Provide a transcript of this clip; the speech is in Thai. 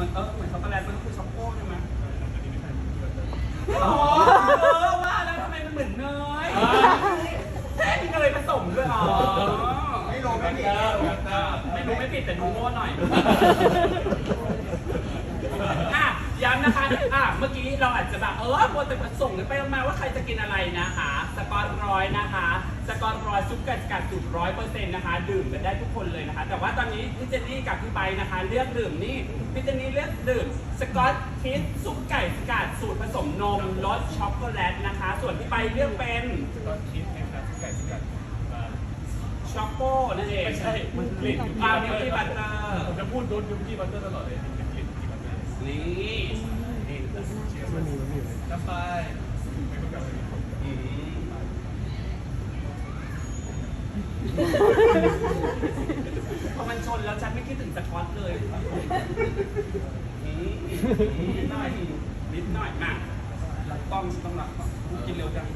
มือนเออเหมือนช็อกโกแลตมันก็คือช็อกโก้ใช่ไหมอ๋อเออว่าแล้วทำไมมันเหมือนเนยแค่มีเนยผสมด้วยอ๋อไม่ลงไม่ดีไม่รู้ไม่ผิดแต่ดูโง่หน่อยอะย้ำนะคะอะเมื่อกี้เราอาจจะแบบเออโมวแต่ส่งกันไปมาว่าใครจะกินอะไรนะคะ สกอตร้อยนะคะ สกอตร้อยซุปไก่สกัดสูตรร้อยเปอร์เซ็นต์นะคะ ดื่มกันได้ทุกคนเลยนะคะ แต่ว่าตอนนี้พี่เจนนี่กับพี่ไบนะคะ เลือกดื่มนี่พี่เจนนี่เลือกดื่มสกอตคิดซุปไก่สกัดสูตรผสมนมรสช็อกโกแลตนะคะ ส่วนพี่ไบเลือกเป็นก็คิดนะครับไก่สกัดช็อกโกนั่นเองไม่ใช่มันกลิ่นอ่ามิลกี้บัตเตอร์ผมจะพูดโดนมิลกี้บัตเตอร์ตลอดเลยเป็นกลิ่นมิลกี้บัตเตอร์นี่นี่เชียร์มันมีมันมีน้ำปลาไม่ต้องการอะไร อืม พอมันชนแล้วฉันไม่คิดถึงสกอตเลยอืมนิดหน่อยนิดหน่อยมากหลับกล้องต้องหลับก่อนกินเร็วจัง